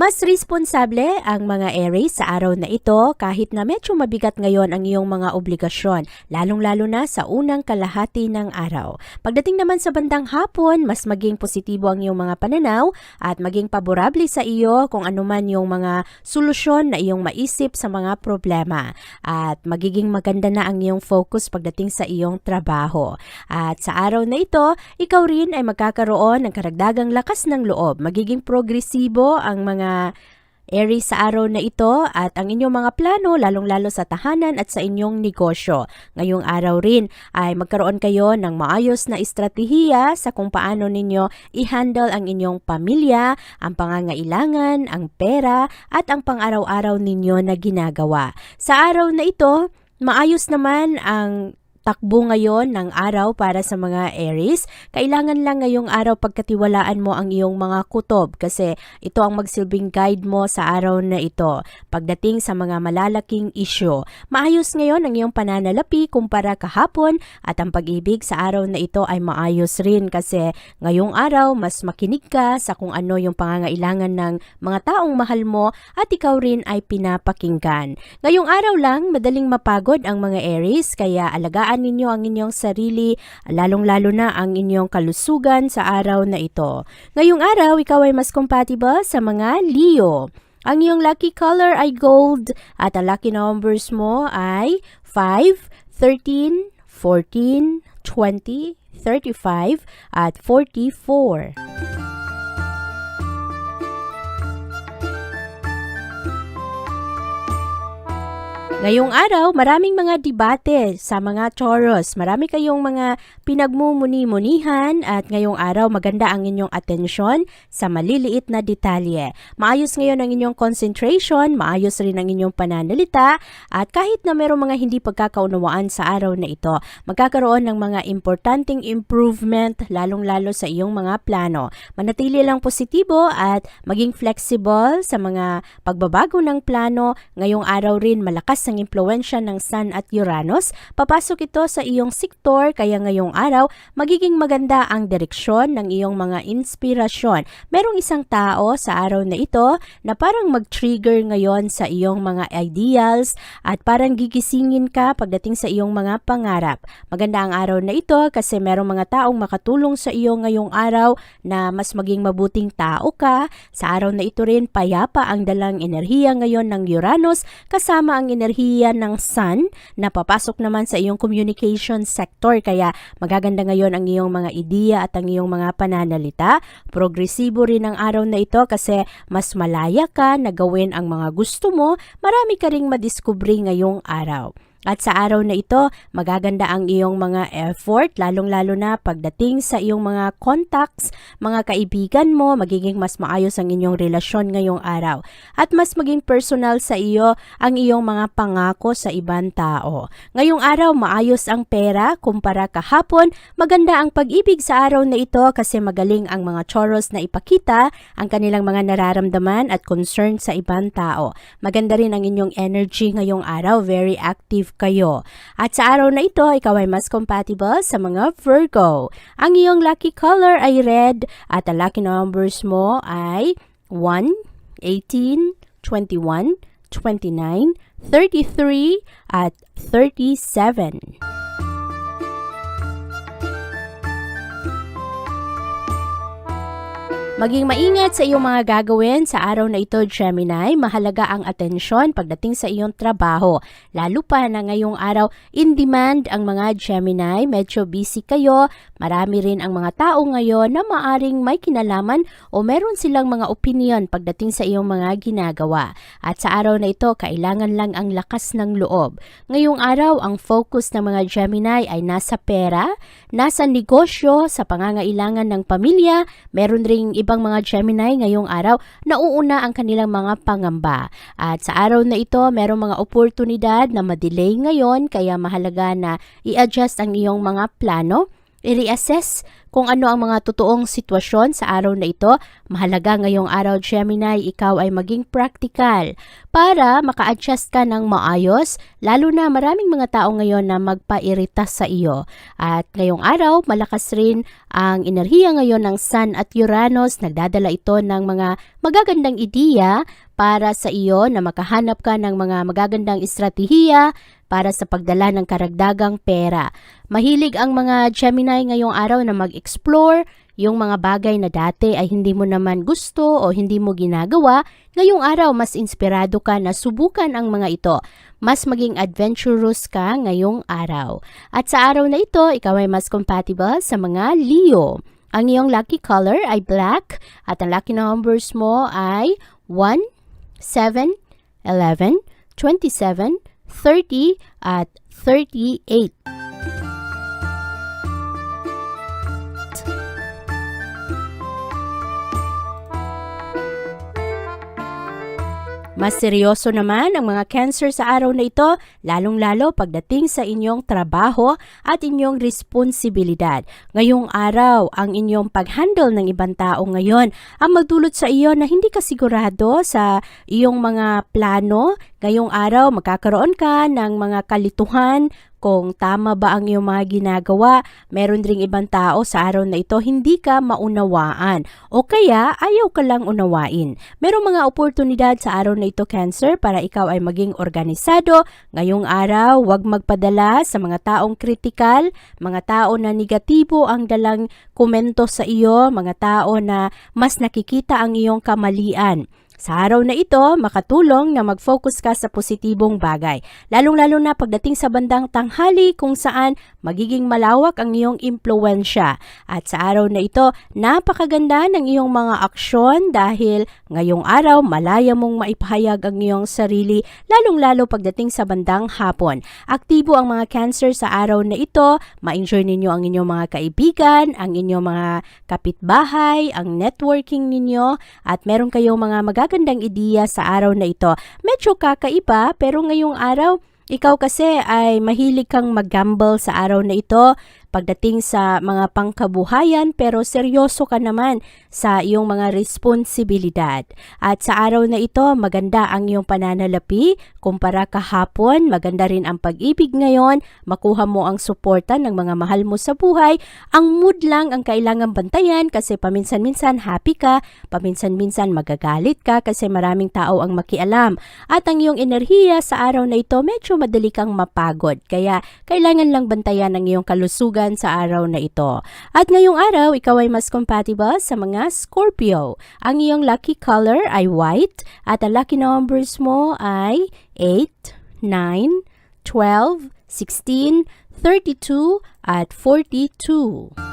Mas responsable ang mga Aries sa araw na ito kahit na medyo mabigat ngayon ang iyong mga obligasyon, lalong-lalo na sa unang kalahati ng araw. Pagdating naman sa bandang hapon, mas maging positibo ang iyong mga pananaw at maging paborable sa iyo kung anuman yung mga solusyon na iyong maisip sa mga problema. At magiging maganda na ang iyong focus pagdating sa iyong trabaho. At sa araw na ito, ikaw rin ay magkakaroon ng karagdagang lakas ng loob. Magiging progresibo ang mga Aries sa araw na ito at ang inyong mga plano lalong-lalo sa tahanan at sa inyong negosyo. Ngayong araw rin ay magkaroon kayo ng maayos na estratehiya sa kung paano ninyo i-handle ang inyong pamilya, ang pangangailangan, ang pera at ang pang-araw-araw ninyo na ginagawa. Sa araw na ito, maayos naman ang takbo ngayon ng araw para sa mga Aries, kailangan lang ngayong araw pagkatiwalaan mo ang iyong mga kutob kasi ito ang magsilbing guide mo sa araw na ito. Pagdating sa mga malalaking isyo, maayos ngayon ang iyong pananalapi kumpara kahapon at ang pag-ibig sa araw na ito ay maayos rin kasi ngayong araw mas makinig ka sa kung ano yung pangangailangan ng mga taong mahal mo at ikaw rin ay pinapakinggan. Ngayong araw lang, madaling mapagod ang mga Aries kaya alagaan ninyo ang inyong sarili, lalong-lalo na ang inyong kalusugan sa araw na ito. Ngayong araw, ikaw ay mas compatible sa mga Leo. Ang iyong lucky color ay gold at ang lucky numbers mo ay 5, 13, 14, 20, 35 at 44. Ngayong araw, maraming mga debate sa mga Taurus. Marami kayong mga pinagmumuni-munihan at ngayong araw maganda ang inyong atensyon sa maliliit na detalye. Maayos ngayon ang inyong concentration, maayos rin ang inyong pananalita at kahit na mayroong mga hindi pagkakaunawaan sa araw na ito, magkakaroon ng mga importanteng improvement lalong-lalo sa iyong mga plano. Manatili lang positibo at maging flexible sa mga pagbabago ng plano. Ngayong araw rin malakas ang impluensya ng Sun at Uranus. Papasok ito sa iyong sektor kaya ngayong araw magiging maganda ang direksyon ng iyong mga inspirasyon. Merong isang tao sa araw na ito na parang mag-trigger ngayon sa iyong mga ideals at parang gigisingin ka pagdating sa iyong mga pangarap. Maganda ang araw na ito kasi merong mga taong makatulong sa iyo ngayong araw na mas maging mabuting tao ka. Sa araw na ito rin payapa ang dalang enerhiya ngayon ng Uranus kasama ang enerhiya ng Sun na papasok naman sa iyong communication sector kaya magaganda ngayon ang iyong mga ideya at ang iyong mga pananalita. Progresibo rin ang araw na ito kasi mas malaya ka na gawin ang mga gusto mo, marami ka ring madiskubre ngayong araw. At sa araw na ito, magaganda ang iyong mga effort, lalong-lalo na pagdating sa iyong mga contacts, mga kaibigan mo, magiging mas maayos ang inyong relasyon ngayong araw. At mas maging personal sa iyo ang iyong mga pangako sa ibang tao. Ngayong araw, maayos ang pera kumpara kahapon. Maganda ang pag-ibig sa araw na ito kasi magaling ang mga choros na ipakita ang kanilang mga nararamdaman at concern sa ibang tao. Maganda rin ang inyong energy ngayong araw, very active kayo. At sa araw na ito, ikaw ay mas compatible sa mga Virgo. Ang iyong lucky color ay red at ang lucky numbers mo ay 1, 18, 21, 29, 33 at 37. Maging maingat sa iyong mga gagawin sa araw na ito, Gemini. Mahalaga ang atensyon pagdating sa iyong trabaho. Lalo pa na ngayong araw, in demand ang mga Gemini. Medyo busy kayo. Marami rin ang mga tao ngayon na maaring may kinalaman o meron silang mga opinion pagdating sa iyong mga ginagawa. At sa araw na ito, kailangan lang ang lakas ng loob. Ngayong araw, ang focus ng mga Gemini ay nasa pera, nasa negosyo, sa pangangailangan ng pamilya. Meron ring ibang mga Gemini ngayong araw na uuna ang kanilang mga pangamba. At sa araw na ito, merong mga oportunidad na madelay ngayon kaya mahalaga na i-adjust ang iyong mga plano i-reassess kung ano ang mga totoong sitwasyon sa araw na ito. Mahalaga ngayong araw, Gemini, ikaw ay maging practical para maka-adjust ka ng maayos, lalo na maraming mga tao ngayon na magpairita sa iyo. At ngayong araw, malakas rin ang enerhiya ngayon ng Sun at Uranus. Nagdadala ito ng mga magagandang ideya para sa iyo na makahanap ka ng mga magagandang estratehiya para sa pagdala ng karagdagang pera. Mahilig ang mga Gemini ngayong araw na mag-explore yung mga bagay na dati ay hindi mo naman gusto o hindi mo ginagawa. Ngayong araw, mas inspirado ka na subukan ang mga ito. Mas maging adventurous ka ngayong araw. At sa araw na ito, ikaw ay mas compatible sa mga Leo. Ang iyong lucky color ay black at ang lucky numbers mo ay 1, 7, 11, 27, 30 at 38. Mas seryoso naman ang mga cancer sa araw na ito, lalong-lalo pagdating sa inyong trabaho at inyong responsibilidad. Ngayong araw, ang inyong pag-handle ng ibang tao ngayon ang magdulot sa iyo na hindi ka sigurado sa iyong mga plano. Ngayong araw, magkakaroon ka ng mga kalituhan, kung tama ba ang iyong mga ginagawa. Meron ring ibang tao sa araw na ito hindi ka maunawaan o kaya ayaw ka lang unawain. Merong mga oportunidad sa araw na ito, Cancer, para ikaw ay maging organisado. Ngayong araw, huwag magpadala sa mga taong kritikal, mga tao na negatibo ang dalang komento sa iyo, mga tao na mas nakikita ang iyong kamalian. Sa araw na ito, makatulong na mag-focus ka sa positibong bagay, lalong-lalo na pagdating sa bandang tanghali kung saan magiging malawak ang iyong impluensya. At sa araw na ito, napakaganda ng iyong mga aksyon dahil ngayong araw malaya mong maipahayag ang iyong sarili, lalong-lalo pagdating sa bandang hapon. Aktibo ang mga cancer sa araw na ito, ma-enjoy ninyo ang inyong mga kaibigan, ang inyong mga kapitbahay, ang networking ninyo, at meron kayong mga magagandang ideya sa araw na ito. Medyo kakaiba, pero ngayong araw, ikaw kasi ay mahilig kang mag-gamble sa araw na ito pagdating sa mga pangkabuhayan pero seryoso ka naman sa iyong mga responsibilidad. At sa araw na ito, maganda ang iyong pananalapi kumpara kahapon, maganda rin ang pag-ibig ngayon, makuha mo ang suporta ng mga mahal mo sa buhay. Ang mood lang ang kailangan bantayan kasi paminsan-minsan happy ka, paminsan-minsan magagalit ka kasi maraming tao ang makialam. At ang iyong enerhiya sa araw na ito, medyo madali kang mapagod. Kaya kailangan lang bantayan ang iyong kalusugan sa araw na ito. At ngayong araw, ikaw ay mas compatible sa mga Scorpio. Ang iyong lucky color ay white at ang lucky numbers mo ay 8, 9, 12, 16, 32 at 42.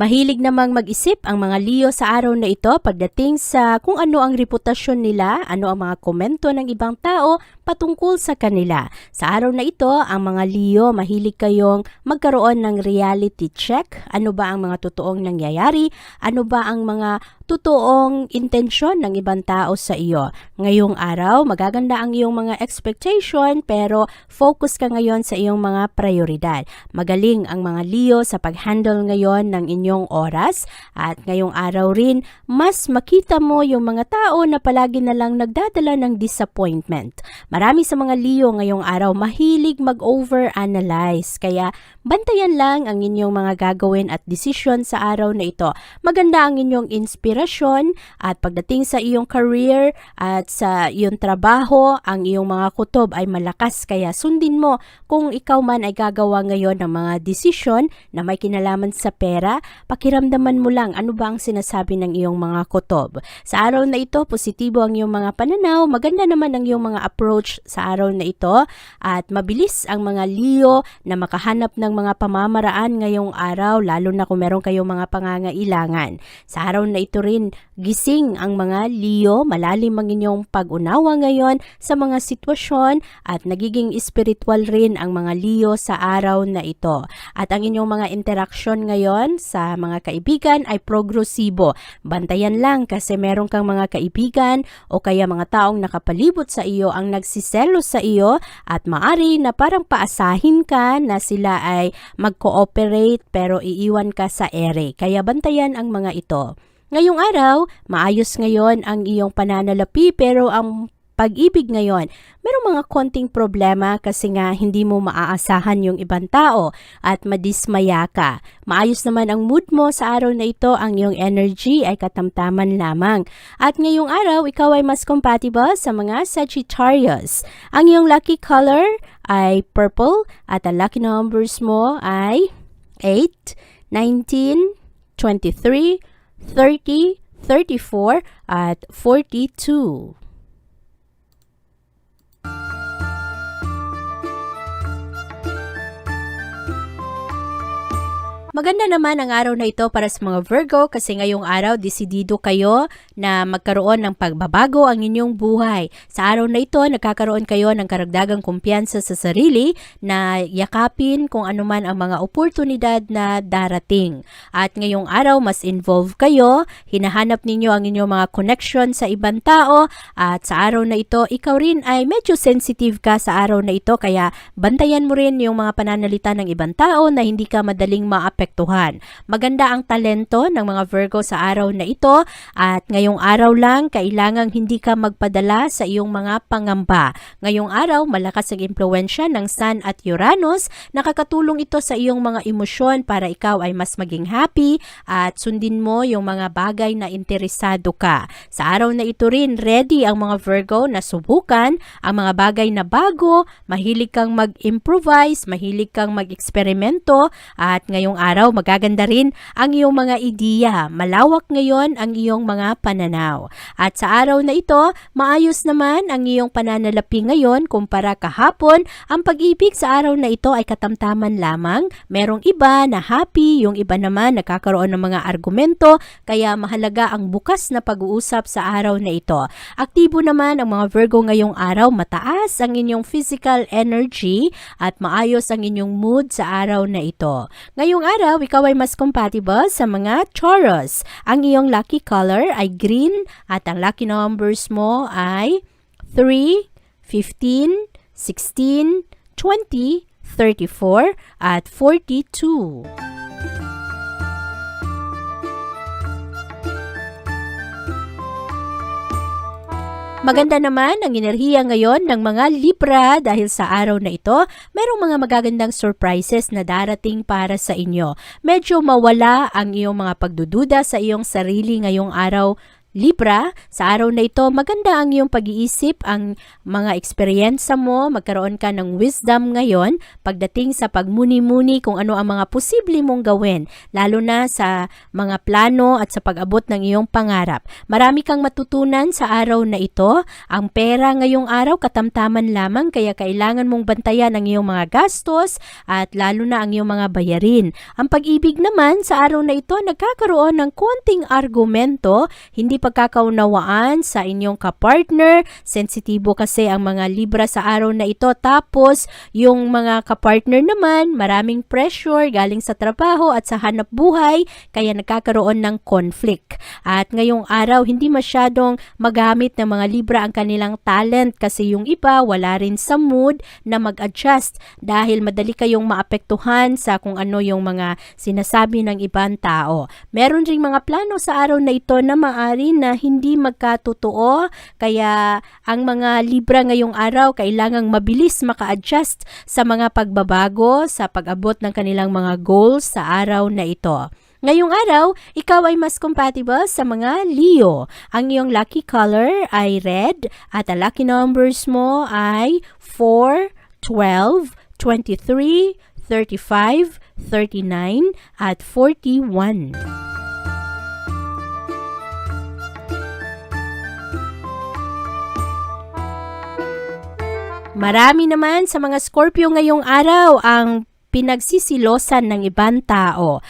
Mahilig namang mag-isip ang mga Leo sa araw na ito pagdating sa kung ano ang reputasyon nila, ano ang mga komento ng ibang tao patungkol sa kanila. Sa araw na ito, ang mga Leo mahilig kayong magkaroon ng reality check. Ano ba ang mga totoong nangyayari? Ano ba ang mga totoong intensyon ng ibang tao sa iyo. Ngayong araw, magaganda ang iyong mga expectation pero focus ka ngayon sa iyong mga prioridad. Magaling ang mga Leo sa pag-handle ngayon ng inyong oras at ngayong araw rin, mas makita mo yung mga tao na palagi na lang nagdadala ng disappointment. Marami sa mga Leo ngayong araw mahilig mag-overanalyze kaya bantayan lang ang inyong mga gagawin at desisyon sa araw na ito. Maganda ang inyong inspiration relasyon at pagdating sa iyong career at sa iyong trabaho, ang iyong mga kutob ay malakas kaya sundin mo kung ikaw man ay gagawa ngayon ng mga desisyon na may kinalaman sa pera, pakiramdaman mo lang ano ba ang sinasabi ng iyong mga kutob. Sa araw na ito, positibo ang iyong mga pananaw, maganda naman ang iyong mga approach sa araw na ito at mabilis ang mga Leo na makahanap ng mga pamamaraan ngayong araw lalo na kung meron kayong mga pangangailangan. Sa araw na ito rin, gising ang mga Leo, malalim ang inyong pag-unawa ngayon sa mga sitwasyon at nagiging spiritual rin ang mga Leo sa araw na ito. At ang inyong mga interaksyon ngayon sa mga kaibigan ay progresibo. Bantayan lang kasi meron kang mga kaibigan o kaya mga taong nakapalibot sa iyo ang nagsiselos sa iyo at maari na parang paasahin ka na sila ay mag-cooperate pero iiwan ka sa ere. Kaya bantayan ang mga ito. Ngayong araw, maayos ngayon ang iyong pananalapi pero ang pag-ibig ngayon, merong mga konting problema kasi nga hindi mo maaasahan yung ibang tao at madismaya ka. Maayos naman ang mood mo sa araw na ito, ang iyong energy ay katamtaman lamang. At ngayong araw, ikaw ay mas compatible sa mga Sagittarius. Ang iyong lucky color ay purple at ang lucky numbers mo ay 8, 19, 23, 30, 34 at 42. Maganda naman ang araw na ito para sa mga Virgo kasi ngayong araw desidido kayo na magkaroon ng pagbabago ang inyong buhay. Sa araw na ito, nagkakaroon kayo ng karagdagang kumpiyansa sa sarili na yakapin kung anuman ang mga oportunidad na darating. At ngayong araw, mas involved kayo, hinahanap ninyo ang inyong mga connection sa ibang tao at sa araw na ito, ikaw rin ay medyo sensitive ka sa araw na ito kaya bantayan mo rin yung mga pananalita ng ibang tao na hindi ka madaling maapektuhan. Maganda ang talento ng mga Virgo sa araw na ito at ngayong araw lang kailangang hindi ka magpadala sa iyong mga pangamba. Ngayong araw malakas ang impluensya ng Sun at Uranus, nakakatulong ito sa iyong mga emosyon para ikaw ay mas maging happy at sundin mo yung mga bagay na interesado ka. Sa araw na ito rin ready ang mga Virgo na subukan ang mga bagay na bago, mahilig kang mag-improvise, mahilig kang mag-eksperimento at ngayong araw magaganda rin ang iyong mga ideya. Malawak ngayon ang iyong mga pananaw. At sa araw na ito, maayos naman ang iyong pananalapi ngayon kumpara kahapon. Ang pag-ibig sa araw na ito ay katamtaman lamang. Merong iba na happy, yung iba naman nakakaroon ng mga argumento, kaya mahalaga ang bukas na pag-uusap sa araw na ito. Aktibo naman ang mga Virgo ngayong araw, mataas ang inyong physical energy at maayos ang inyong mood sa araw na ito. Ngayong araw, ikaw ay mas compatible sa mga Taurus. Ang iyong lucky color ay green at ang lucky numbers mo ay 3, 15, 16, 20, 34 at 42. Maganda naman ang enerhiya ngayon ng mga Libra dahil sa araw na ito, merong mga magagandang surprises na darating para sa inyo. Medyo mawala ang iyong mga pagdududa sa iyong sarili ngayong araw Libra, sa araw na ito, maganda ang iyong pag-iisip, ang mga eksperyensa mo, magkaroon ka ng wisdom ngayon pagdating sa pagmuni-muni kung ano ang mga posible mong gawin, lalo na sa mga plano at sa pag-abot ng iyong pangarap. Marami kang matutunan sa araw na ito. Ang pera ngayong araw katamtaman lamang kaya kailangan mong bantayan ang iyong mga gastos at lalo na ang iyong mga bayarin. Ang pag-ibig naman sa araw na ito nagkakaroon ng konting argumento, hindi pagkakaunawaan sa inyong kapartner. Sensitibo kasi ang mga Libra sa araw na ito. Tapos, yung mga kapartner naman, maraming pressure galing sa trabaho at sa hanap buhay, kaya nagkakaroon ng conflict. At ngayong araw, hindi masyadong magamit ng mga Libra ang kanilang talent kasi yung iba wala rin sa mood na mag-adjust dahil madali kayong maapektuhan sa kung ano yung mga sinasabi ng ibang tao. Meron ring mga plano sa araw na ito na maari na hindi magkatotoo kaya ang mga Libra ngayong araw kailangang mabilis maka-adjust sa mga pagbabago sa pag-abot ng kanilang mga goals sa araw na ito. Ngayong araw, ikaw ay mas compatible sa mga Leo. Ang iyong lucky color ay red at ang lucky numbers mo ay 4, 12, 23, 35, 39 at 41. Marami naman sa mga Scorpio ngayong araw ang pinagsisilosan ng ibang tao.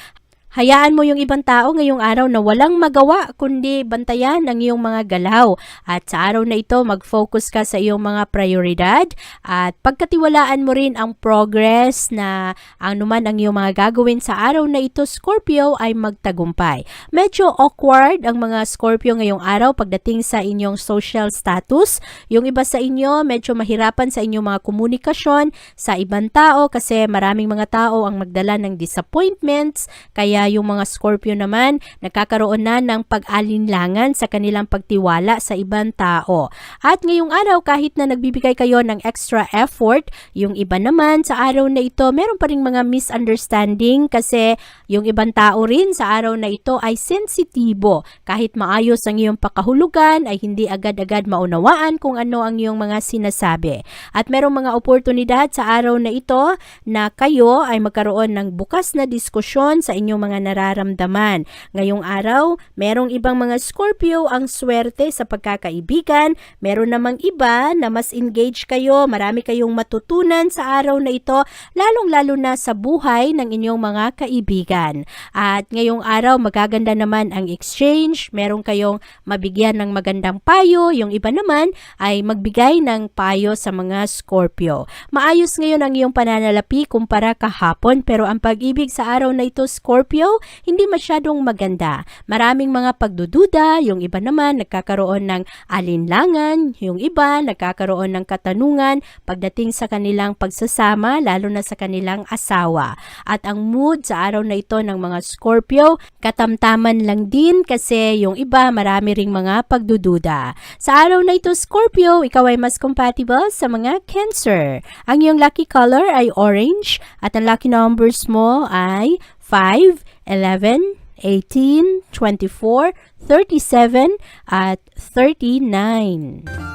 Hayaan mo yung ibang tao ngayong araw na walang magawa kundi bantayan ang iyong mga galaw. At sa araw na ito, mag-focus ka sa iyong mga prioridad at pagkatiwalaan mo rin ang progress na ang naman ang iyong mga gagawin sa araw na ito, Scorpio, ay magtagumpay. Medyo awkward ang mga Scorpio ngayong araw pagdating sa inyong social status. Yung iba sa inyo, medyo mahirapan sa inyong mga komunikasyon sa ibang tao kasi maraming mga tao ang magdala ng disappointments. Kaya yung mga Scorpio naman, nagkakaroon na ng pag-alinlangan sa kanilang pagtiwala sa ibang tao. At ngayong araw, kahit na nagbibigay kayo ng extra effort, yung iba naman sa araw na ito, meron pa rin mga misunderstanding kasi yung ibang tao rin sa araw na ito ay sensitibo. Kahit maayos ang iyong pakahulugan, ay hindi agad-agad maunawaan kung ano ang iyong mga sinasabi. At merong mga oportunidad sa araw na ito na kayo ay magkaroon ng bukas na diskusyon sa inyong mga nararamdaman. Ngayong araw, merong ibang mga Scorpio ang swerte sa pagkakaibigan. Meron namang iba na mas engage kayo, marami kayong matutunan sa araw na ito, lalong-lalo na sa buhay ng inyong mga kaibigan. At ngayong araw, magaganda naman ang exchange, meron kayong mabigyan ng magandang payo, yung iba naman ay magbigay ng payo sa mga Scorpio. Maayos ngayon ang iyong pananalapi kumpara kahapon pero ang pag-ibig sa araw na ito Scorpio hindi masyadong maganda. Maraming mga pagdududa, yung iba naman nagkakaroon ng alinlangan, yung iba nagkakaroon ng katanungan pagdating sa kanilang pagsasama lalo na sa kanilang asawa. At ang mood sa araw na ito ng mga Scorpio, katamtaman lang din kasi yung iba marami ring mga pagdududa. Sa araw na ito Scorpio, ikaw ay mas compatible sa mga Cancer. Ang iyong lucky color ay orange at ang lucky numbers mo ay 5, 11, 18, 24, 37 at 39.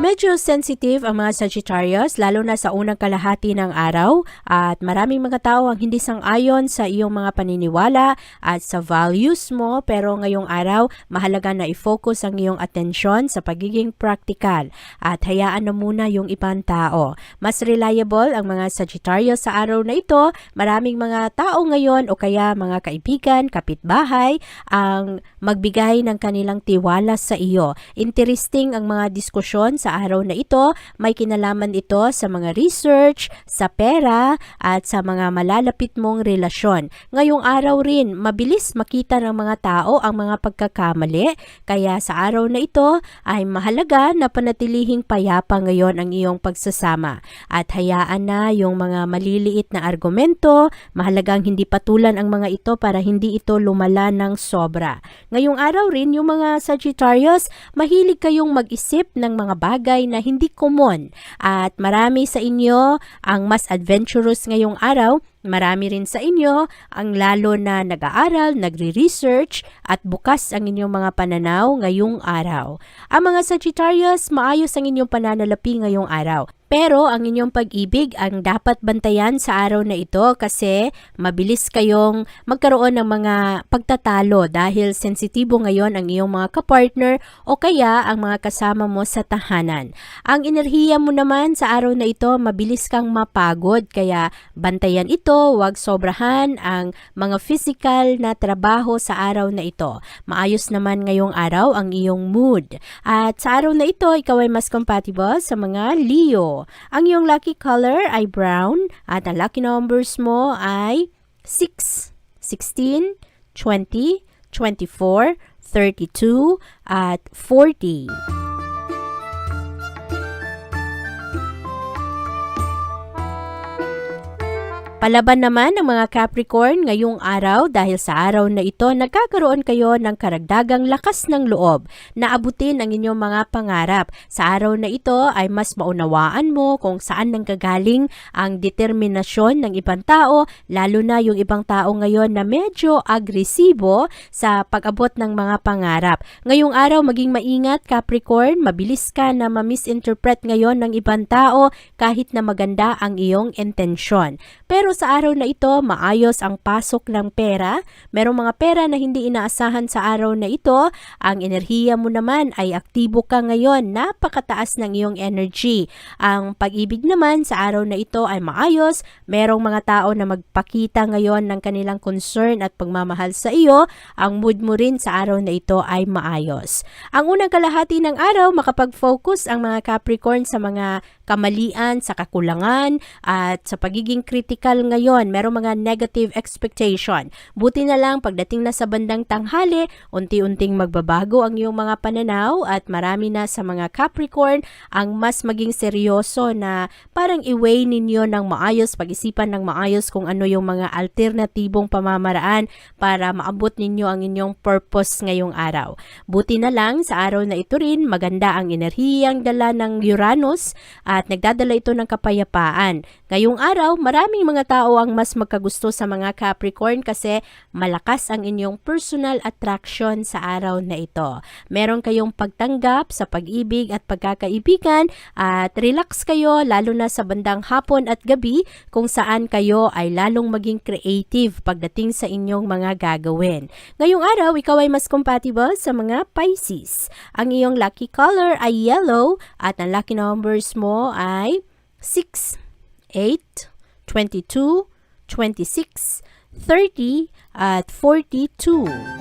Medyo sensitive ang mga Sagittarius lalo na sa unang kalahati ng araw at maraming mga tao ang hindi sang-ayon sa iyong mga paniniwala at sa values mo pero ngayong araw mahalaga na i-focus ang iyong atensyon sa pagiging practical at hayaan na muna yung ibang tao. Mas reliable ang mga Sagittarius sa araw na ito. Maraming mga tao ngayon o kaya mga kaibigan, kapitbahay ang magbigay ng kanilang tiwala sa iyo. Interesting ang mga diskusyon sa araw na ito. May kinalaman ito sa mga research, sa pera, at sa mga malalapit mong relasyon. Ngayong araw rin, mabilis makita ng mga tao ang mga pagkakamali. Kaya sa araw na ito ay mahalaga na panatilihing payapa ngayon ang iyong pagsasama. At hayaan na yung mga maliliit na argumento, mahalagang hindi patulan ang mga ito para hindi ito lumala ng sobra. Ngayong araw rin, yung mga Sagittarius, mahilig kayong mag-isip ng mga bagay na hindi common. At marami sa inyo ang mas adventurous ngayong araw Marami rin sa inyo ang lalo na nag-aaral, nagre-research at bukas ang inyong mga pananaw ngayong araw. Ang mga Sagittarius, maayos ang inyong pananalapi ngayong araw. Pero ang inyong pag-ibig ang dapat bantayan sa araw na ito kasi mabilis kayong magkaroon ng mga pagtatalo dahil sensitibo ngayon ang iyong mga kapartner o kaya ang mga kasama mo sa tahanan. Ang enerhiya mo naman sa araw na ito, mabilis kang mapagod kaya bantayan ito, huwag sobrahan ang mga physical na trabaho sa araw na ito. Maayos naman ngayong araw ang iyong mood. At sa araw na ito, ikaw ay mas compatible sa mga Leo. Ang iyong lucky color ay brown at ang lucky numbers mo ay 6, 16, 20, 24, 32 at 40. Palaban naman ng mga Capricorn ngayong araw dahil sa araw na ito nagkakaroon kayo ng karagdagang lakas ng loob na abutin ang inyong mga pangarap. Sa araw na ito ay mas maunawaan mo kung saan nanggagaling ang determinasyon ng ibang tao, lalo na yung ibang tao ngayon na medyo agresibo sa pag-abot ng mga pangarap. Ngayong araw maging maingat Capricorn, mabilis ka na ma-misinterpret ngayon ng ibang tao kahit na maganda ang iyong intensyon. Pero sa araw na ito, maayos ang pasok ng pera. Merong mga pera na hindi inaasahan sa araw na ito. Ang enerhiya mo naman ay aktibo ka ngayon. Napakataas ng iyong energy. Ang pag-ibig naman sa araw na ito ay maayos. Merong mga tao na magpakita ngayon ng kanilang concern at pagmamahal sa iyo. Ang mood mo rin sa araw na ito ay maayos. Ang unang kalahati ng araw, makapag-focus ang mga Capricorn sa mga kamalian, sa kakulangan, at sa pagiging critical ngayon. Merong mga negative expectation. Buti na lang pagdating na sa bandang tanghali, unti-unting magbabago ang iyong mga pananaw at marami na sa mga Capricorn ang mas maging seryoso na parang i-weigh ninyo ng maayos, pag-isipan ng maayos kung ano yung mga alternatibong pamamaraan para maabot ninyo ang inyong purpose ngayong araw. Buti na lang sa araw na ito rin, maganda ang enerhiyang dala ng Uranus at nagdadala ito ng kapayapaan. Ngayong araw, maraming mga tao ang mas magkagusto sa mga Capricorn kasi malakas ang inyong personal attraction sa araw na ito. Meron kayong pagtanggap sa pag-ibig at pagkakaibigan at relax kayo lalo na sa bandang hapon at gabi kung saan kayo ay lalong maging creative pagdating sa inyong mga gagawin. Ngayong araw, ikaw ay mas compatible sa mga Pisces. Ang iyong lucky color ay yellow at ang lucky numbers mo ay 6, 8, 22, 26, 30 at 42.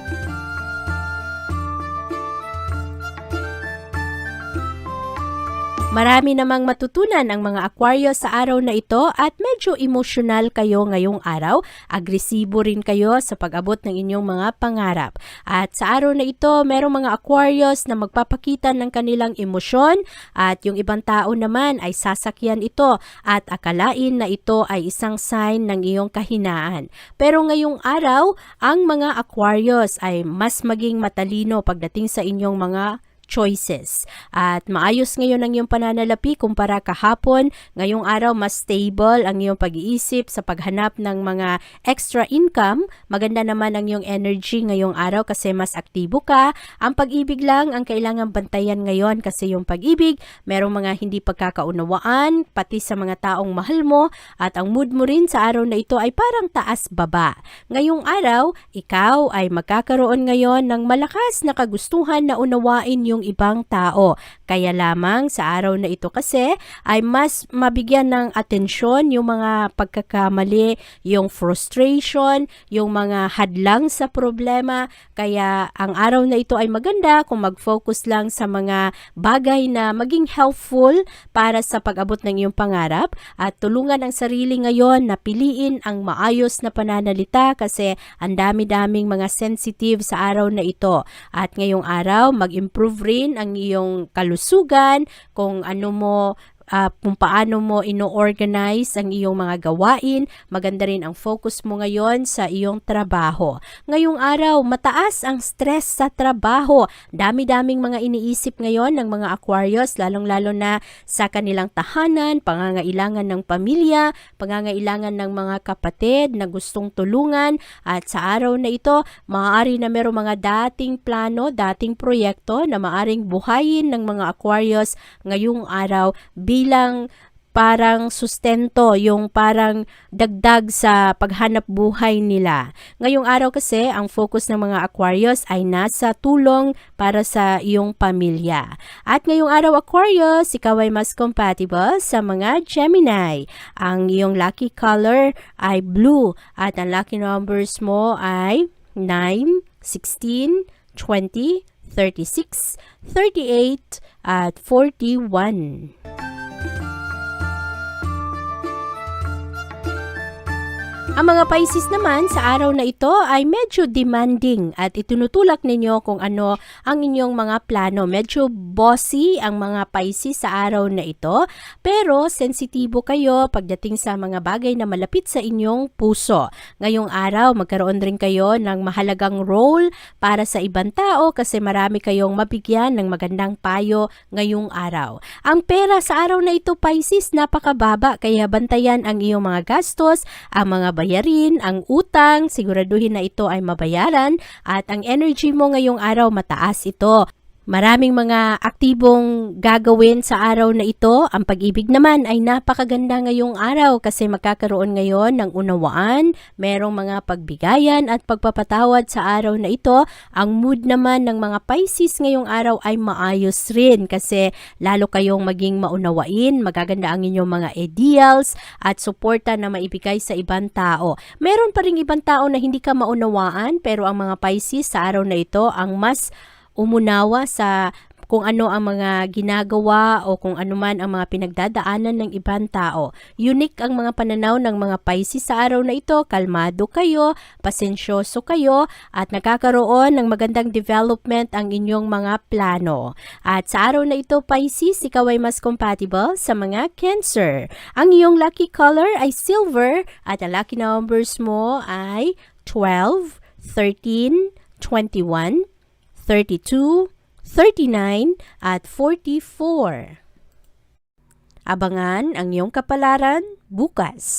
Marami namang matutunan ang mga Aquarius sa araw na ito at medyo emosyonal kayo ngayong araw. Agresibo rin kayo sa pag-abot ng inyong mga pangarap. At sa araw na ito, merong mga Aquarius na magpapakita ng kanilang emosyon at yung ibang tao naman ay sasakyan ito at akalain na ito ay isang sign ng iyong kahinaan. Pero ngayong araw, ang mga Aquarius ay mas maging matalino pagdating sa inyong mga choices. At maayos ngayon ang iyong pananalapi kumpara kahapon. Ngayong araw, mas stable ang iyong pag-iisip sa paghanap ng mga extra income. Maganda naman ang iyong energy ngayong araw kasi mas aktibo ka. Ang pag-ibig lang ang kailangan bantayan ngayon kasi yung pag-ibig, merong mga hindi pagkakaunawaan, pati sa mga taong mahal mo, at ang mood mo rin sa araw na ito ay parang taas-baba. Ngayong araw, ikaw ay magkakaroon ngayon ng malakas na kagustuhan na unawain yung ibang tao. Kaya lamang sa araw na ito kasi ay mas mabigyan ng atensyon yung mga pagkakamali, yung frustration, yung mga hadlang sa problema. Kaya ang araw na ito ay maganda kung mag-focus lang sa mga bagay na maging helpful para sa pag-abot ng iyong pangarap at tulungan ang sarili ngayon na piliin ang maayos na pananalita kasi ang dami-daming mga sensitive sa araw na ito. At ngayong araw, mag-improve rin ang iyong kalusugan, kung ano mo ah, kung paano mo ino-organize ang iyong mga gawain. Maganda rin ang focus mo ngayon sa iyong trabaho. Ngayong araw, mataas ang stress sa trabaho. Dami-daming mga iniisip ngayon ng mga Aquarius, lalong-lalo na sa kanilang tahanan, pangangailangan ng pamilya, pangangailangan ng mga kapatid na gustong tulungan. At sa araw na ito, maaari na merong mga dating plano, dating proyekto na maaring buhayin ng mga Aquarius ngayong araw bilang parang sustento, yung parang dagdag sa paghanap buhay nila. Ngayong araw kasi, ang focus ng mga Aquarius ay nasa tulong para sa iyong pamilya. At ngayong araw Aquarius, ikaw ay mas compatible sa mga Gemini. Ang iyong lucky color ay blue at ang lucky numbers mo ay 9, 16, 20, 36, 38, at 41. Ang mga Pisces naman sa araw na ito ay medyo demanding at itinutulak ninyo kung ano ang inyong mga plano. Medyo bossy ang mga Pisces sa araw na ito pero sensitibo kayo pagdating sa mga bagay na malapit sa inyong puso. Ngayong araw magkaroon rin kayo ng mahalagang role para sa ibang tao kasi marami kayong mabigyan ng magandang payo ngayong araw. Ang pera sa araw na ito Pisces napakababa kaya bantayan ang iyong mga gastos, ang mga bayarin, ang utang, siguraduhin na ito ay mabayaran at ang energy mo ngayong araw mataas ito. Maraming mga aktibong gagawin sa araw na ito. Ang pag-ibig naman ay napakaganda ngayong araw kasi magkakaroon ngayon ng unawaan, merong mga pagbigayan at pagpapatawad sa araw na ito. Ang mood naman ng mga Pisces ngayong araw ay maayos rin kasi lalo kayong maging maunawain, magaganda ang inyong mga ideals at suporta na maibigay sa ibang tao. Meron pa rin ibang tao na hindi ka maunawaan pero ang mga Pisces sa araw na ito ang mas umunawa sa kung ano ang mga ginagawa o kung ano man ang mga pinagdadaanan ng ibang tao. Unique ang mga pananaw ng mga Pisces sa araw na ito. Kalmado kayo, pasensyoso kayo, at nakakaroon ng magandang development ang inyong mga plano. At sa araw na ito, Pisces, ikaw ay mas compatible sa mga Cancer. Ang iyong lucky color ay silver at ang lucky numbers mo ay 12, 13, 21, 32, 39, at 44. Abangan ang iyong kapalaran bukas.